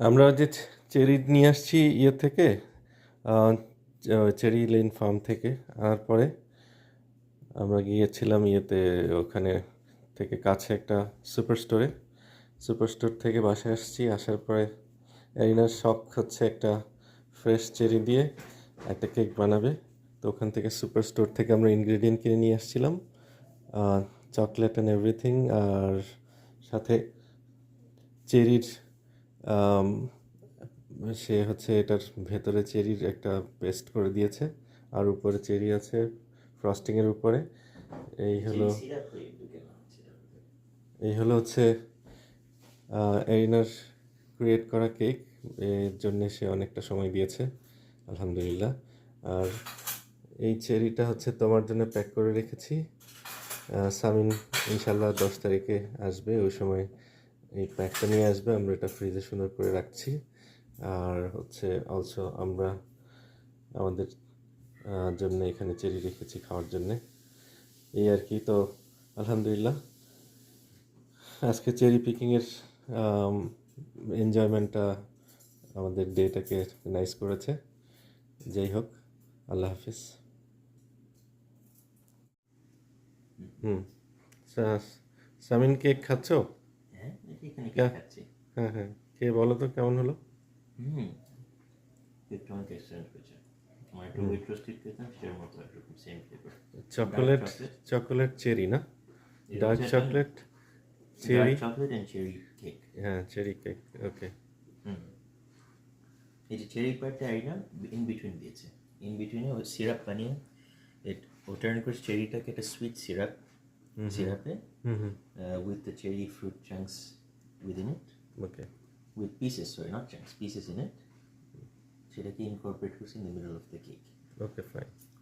আমরা যে চেরি নিয়ে আসছি ইয়ে থেকে চেরি লেন ফার্ম থেকে আনার পরে আমরা গিয়েছিলাম ইয়েতে ওখানে থেকে কাছে একটা সুপার স্টোরে। সুপার স্টোর থেকে বাসায় আসছি, আসার পরে এরিনার শখ হচ্ছে একটা ফ্রেশ চেরি দিয়ে একটা কেক বানাবে। তো ওখান থেকে সুপার স্টোর থেকে আমরা ইনগ্রেডিয়েন্ট কিনে নিয়ে আসছিলাম চকলেট অ্যান্ড এভরিথিং আর সাথে চেরির সে হচ্ছে এটার ভেতরে চেরির একটা পেস্ট করে দিয়েছে আর উপরে চেরি আছে ফ্রস্টিংয়ের উপরে। এই হলো এই হলো হচ্ছে এরিনার ক্রিয়েট করা কেক এর জন্য সে অনেকটা সময় দিয়েছে আলহামদুলিল্লাহ। আর এই চেরিটা হচ্ছে তোমার জন্য প্যাক করে রেখেছি। সামিন ইনশাল্লাহ দশ তারিখে আসবে ওই সময় এই প্যাকটা নিয়ে আসবে, আমরা এটা ফ্রিজে সুন্দর করে রাখছি। আর হচ্ছে অলসো আমরা আমাদের জন্য এখানে চেরি রেখেছি খাওয়ার জন্যে। এই আর কি, তো আলহামদুলিল্লাহ। আজকে চেরি পিকিংয়ের এনজয়মেন্টটা আমাদের ডেটাকে নাইস করেছে। যাই হোক, আল্লাহ হাফিজ। হুম। সামিন কেক খাচ্ছ? কি হ্যাঁ। খাচ্ছি। হ্যাঁ হ্যাঁ। কে বলো তো কেমন হলো? হুম। অনেক এক্সচেঞ্জ হয়েছে আমার একটু উইট রোস্টেড খেতাম সেটার মতো একরকম same flavour chocolate? Chocolate cherry না? Dark chocolate cherry chocolate and cherry cake হ্যাঁ চেরি কেক ওকে হুম। এই যে চেরি পার্টটা এই না ইন বিটুইন দিয়েছে। ইন বিটুইনে ওই সিরাপ বানিয়ে it ও টার্ন করে চেরিটাকে একটা সুইট সিরাপ সিরাপে hmm. Hmm with the cherry fruit chunks Within it okay with pieces, sorry, not chunks, pieces in it. সেটাকে ইনকর্পোরেট করছি in the middle of the cake okay fine Mm.